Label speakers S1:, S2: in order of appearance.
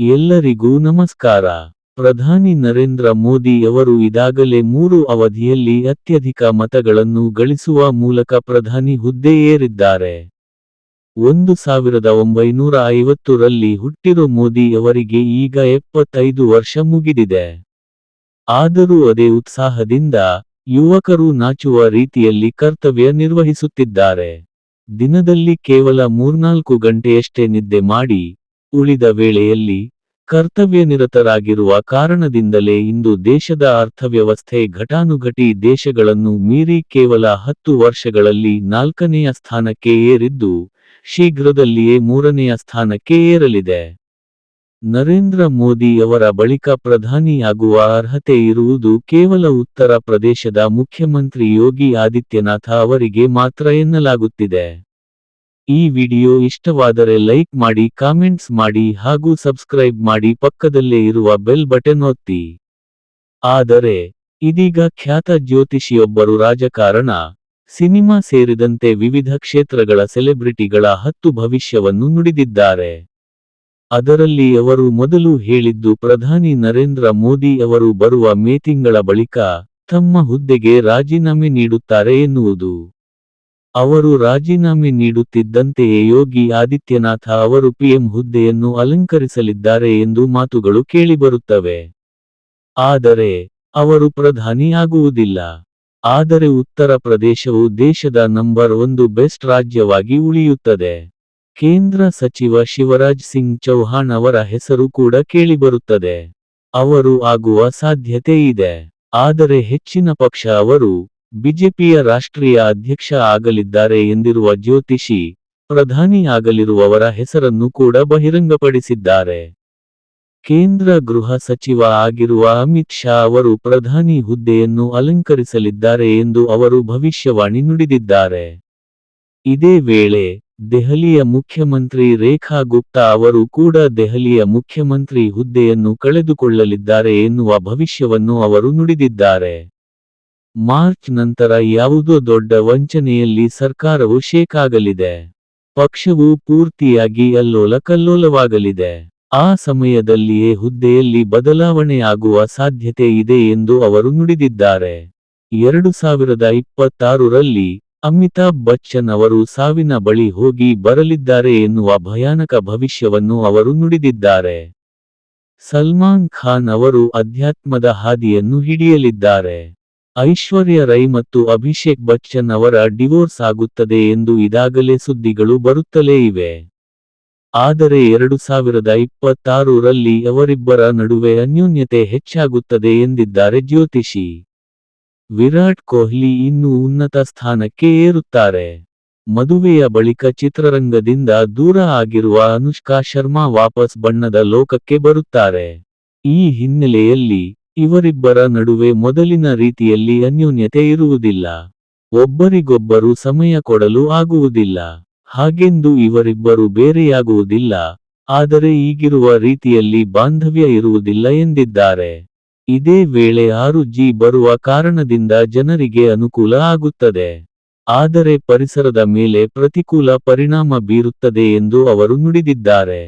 S1: ಎಲ್ಲರಿಗೂ ನಮಸ್ಕಾರ. ಪ್ರಧಾನಿ ನರೇಂದ್ರ ಮೋದಿ ಅವರು ಇದಾಗಲೇ ಮೂರು ಅವಧಿಯಲ್ಲಿ ಅತ್ಯಧಿಕ ಮತಗಳನ್ನು ಗಳಿಸುವ ಮೂಲಕ ಪ್ರಧಾನಿ ಹುದ್ದೆ ಏರಿದ್ದಾರೆ. ಒಂದು ಸಾವಿರದ ಒಂಬೈನೂರ ಐವತ್ತು ರಲ್ಲಿ ಹುಟ್ಟಿರೋ ಮೋದಿ ಅವರಿಗೆ ಈಗ ಎಪ್ಪತ್ತೈದು ವರ್ಷ ಮುಗಿದಿದೆ. ಆದರೂ ಅದೇ ಉತ್ಸಾಹದಿಂದ ಯುವಕರು ನಾಚುವ ರೀತಿಯಲ್ಲಿ ಕರ್ತವ್ಯ ನಿರ್ವಹಿಸುತ್ತಿದ್ದಾರೆ. ದಿನದಲ್ಲಿ ಕೇವಲ ಮೂರ್ನಾಲ್ಕು ಗಂಟೆಯಷ್ಟೇ ನಿದ್ದೆ ಮಾಡಿ ಉಳಿದ ವೇಳೆಯಲ್ಲಿ ಕರ್ತವ್ಯನಿರತರಾಗಿರುವ ಕಾರಣದಿಂದಲೇ ಇಂದು ದೇಶದ ಅರ್ಥವ್ಯವಸ್ಥೆ ಘಟಾನುಘಟಿ ದೇಶಗಳನ್ನು ಮೀರಿ ಕೇವಲ ಹತ್ತು ವರ್ಷಗಳಲ್ಲಿ ನಾಲ್ಕನೆಯ ಸ್ಥಾನಕ್ಕೆ ಏರಿದ್ದು, ಶೀಘ್ರದಲ್ಲಿಯೇ ಮೂರನೆಯ ಸ್ಥಾನಕ್ಕೆ ಏರಲಿದೆ. ನರೇಂದ್ರ ಮೋದಿ ಅವರ ಬಳಿಕ ಪ್ರಧಾನಿಯಾಗುವ ಅರ್ಹತೆ ಇರುವುದು ಕೇವಲ ಉತ್ತರ ಪ್ರದೇಶದ ಮುಖ್ಯಮಂತ್ರಿ ಯೋಗಿ ಆದಿತ್ಯನಾಥ ಅವರಿಗೆ ಮಾತ್ರ ಎನ್ನಲಾಗುತ್ತಿದೆ. ಈ ವಿಡಿಯೋ ಇಷ್ಟವಾದರೆ ಲೈಕ್ ಮಾಡಿ, ಕಾಮೆಂಟ್ಸ್ ಮಾಡಿ ಹಾಗೂ ಸಬ್ಸ್ಕ್ರೈಬ್ ಮಾಡಿ ಪಕ್ಕದಲ್ಲೇ ಇರುವ ಬೆಲ್ ಬಟನ್ ಒತ್ತಿ. ಆದರೆ, ಇದೀಗ ಖ್ಯಾತ ಜ್ಯೋತಿಷಿಯೊಬ್ಬರು ರಾಜಕಾರಣ, ಸಿನಿಮಾ ಸೇರಿದಂತೆ ವಿವಿಧ ಕ್ಷೇತ್ರಗಳ ಸೆಲೆಬ್ರಿಟಿಗಳ ಹತ್ತು ಭವಿಷ್ಯವನ್ನು ನುಡಿದಿದ್ದಾರೆ. ಅದರಲ್ಲಿ ಅವರು ಮೊದಲು ಹೇಳಿದ್ದು ಪ್ರಧಾನಿ ನರೇಂದ್ರ ಮೋದಿ ಅವರು ಬರುವ ಮೇ ತಿಂಗಳ ಬಳಿಕ ತಮ್ಮ ಹುದ್ದೆಗೆ ರಾಜೀನಾಮೆ ನೀಡುತ್ತಾರೆ ಎನ್ನುವುದು. ಅವರು ರಾಜೀನಾಮೆ ನೀಡುತ್ತಿದ್ದಂತೆಯೇ ಯೋಗಿ ಆದಿತ್ಯನಾಥ ಅವರು ಪಿಎಂ ಹುದ್ದೆಯನ್ನು ಅಲಂಕರಿಸಲಿದ್ದಾರೆ ಎಂದು ಮಾತುಗಳು ಕೇಳಿಬರುತ್ತವೆ. ಆದರೆ, ಅವರು ಪ್ರಧಾನಿಯಾಗುವುದಿಲ್ಲ ಆದರೆ ಉತ್ತರ ಪ್ರದೇಶವು ದೇಶದ ನಂಬರ್ ಒಂದು ಬೆಸ್ಟ್ ರಾಜ್ಯವಾಗಿ ಉಳಿಯುತ್ತದೆ. ಕೇಂದ್ರ ಸಚಿವ ಶಿವರಾಜ್ ಸಿಂಗ್ ಚೌಹಾಣ್ ಅವರ ಹೆಸರು ಕೂಡ ಕೇಳಿಬರುತ್ತದೆ. ಅವರು ಆಗುವ ಸಾಧ್ಯತೆ ಇದೆ. ಆದರೆ ಹೆಚ್ಚಿನ ಪಕ್ಷ ಅವರು ಬಿಜೆಪಿಯ ರಾಷ್ಟ್ರೀಯ ಅಧ್ಯಕ್ಷ ಆಗಲಿದ್ದಾರೆ ಎಂದಿರುವ ಜ್ಯೋತಿಷಿ, ಪ್ರಧಾನಿ ಆಗಲಿರುವವರ ಹೆಸರನ್ನು ಕೂಡ ಬಹಿರಂಗಪಡಿಸಿದ್ದಾರೆ. ಕೇಂದ್ರ ಗೃಹ ಸಚಿವ ಆಗಿರುವ ಅಮಿತ್ ಶಾ ಅವರು ಪ್ರಧಾನಿ ಹುದ್ದೆಯನ್ನು ಅಲಂಕರಿಸಲಿದ್ದಾರೆ ಎಂದು ಅವರು ಭವಿಷ್ಯವಾಣಿ ನುಡಿದಿದ್ದಾರೆ. ಇದೇ ವೇಳೆ, ದೆಹಲಿಯ ಮುಖ್ಯಮಂತ್ರಿ ರೇಖಾ ಗುಪ್ತಾ ಅವರು ಕೂಡ ದೆಹಲಿಯ ಮುಖ್ಯಮಂತ್ರಿ ಹುದ್ದೆಯನ್ನು ಕಳೆದುಕೊಳ್ಳಲಿದ್ದಾರೆ ಎನ್ನುವ ಭವಿಷ್ಯವನ್ನು ಅವರು ನುಡಿದಿದ್ದಾರೆ. ಮಾರ್ಚ್ ನಂತರ ಯಾವುದೋ ದೊಡ್ಡ ವಂಚನೆಯಲ್ಲಿ ಸರ್ಕಾರವು ಶೇಕಾಗಲಿದೆ. ಪಕ್ಷವು ಪೂರ್ತಿಯಾಗಿ ಅಲ್ಲೋಲ ಕಲ್ಲೋಲವಾಗಲಿದೆ ಆ ಸಮಯದಲ್ಲಿಯೇ ಹುದ್ದೆಯಲ್ಲಿ ಬದಲಾವಣೆಯಾಗುವ ಸಾಧ್ಯತೆ ಇದೆ ಎಂದು ಅವರು ನುಡಿದಿದ್ದಾರೆ. ಎರಡು ಸಾವಿರದ ಇಪ್ಪತ್ತಾರರಲ್ಲಿ ಅಮಿತಾಬ್ ಬಚ್ಚನ್ ಅವರು ಸಾವಿನ ಬಳಿ ಹೋಗಿ ಬರಲಿದ್ದಾರೆ ಎನ್ನುವ ಭಯಾನಕ ಭವಿಷ್ಯವನ್ನು ಅವರು ನುಡಿದಿದ್ದಾರೆ. ಸಲ್ಮಾನ್ ಖಾನ್ ಅವರು ಅಧ್ಯಾತ್ಮದ ಹಾದಿಯನ್ನು ಹಿಡಿಯಲಿದ್ದಾರೆ. ಐಶ್ವರ್ಯ ರೈ ಮತ್ತು ಅಭಿಷೇಕ್ ಬಚ್ಚನ್ ಅವರ ಡಿವೋರ್ಸ್ ಆಗುತ್ತದೆ ಎಂದು ಇದಾಗಲೇ ಸುದ್ದಿಗಳು ಬರುತ್ತಲೇ ಇವೆ. ಆದರೆ ಎರಡು ಸಾವಿರದ ಇಪ್ಪತ್ತಾರು ರಲ್ಲಿ ಅವರಿಬ್ಬರ ನಡುವೆ ಅನ್ಯೋನ್ಯತೆ ಹೆಚ್ಚಾಗುತ್ತದೆ ಎಂದಿದ್ದಾರೆ ಜ್ಯೋತಿಷಿ. ವಿರಾಟ್ ಕೊಹ್ಲಿ ಇನ್ನೂ ಉನ್ನತ ಸ್ಥಾನಕ್ಕೆ ಏರುತ್ತಾರೆ. ಮದುವೆಯ ಬಳಿಕ ಚಿತ್ರರಂಗದಿಂದ ದೂರ ಆಗಿರುವ ಅನುಷ್ಕಾ ಶರ್ಮಾ ವಾಪಸ್ ಬಣ್ಣದ ಲೋಕಕ್ಕೆ ಬರುತ್ತಾರೆ. ಈ ಹಿನ್ನೆಲೆಯಲ್ಲಿ ಇವರಿಬ್ಬರ ನಡುವೆ ಮೊದಲಿನ ರೀತಿಯಲ್ಲಿ ಅನ್ಯೋನ್ಯತೆ ಇರುವುದಿಲ್ಲ. ಒಬ್ಬರಿಗೊಬ್ಬರು ಸಮಯ ಕೊಡಲು ಆಗುವುದಿಲ್ಲ. ಹಾಗೆಂದು ಇವರಿಬ್ಬರು ಬೇರೆಯಾಗುವುದಿಲ್ಲ. ಆದರೆ ಈಗಿರುವ ರೀತಿಯಲ್ಲಿ ಬಾಂಧವ್ಯ ಇರುವುದಿಲ್ಲ ಎಂದಿದ್ದಾರೆ. ಇದೇ ವೇಳೆ ಆರು ಜಿ ಬರುವ ಕಾರಣದಿಂದ ಜನರಿಗೆ ಅನುಕೂಲ ಆಗುತ್ತದೆ. ಆದರೆ ಪರಿಸರದ ಮೇಲೆ ಪ್ರತಿಕೂಲ ಪರಿಣಾಮ ಬೀರುತ್ತದೆ ಎಂದು ಅವರು ನುಡಿದಿದ್ದಾರೆ.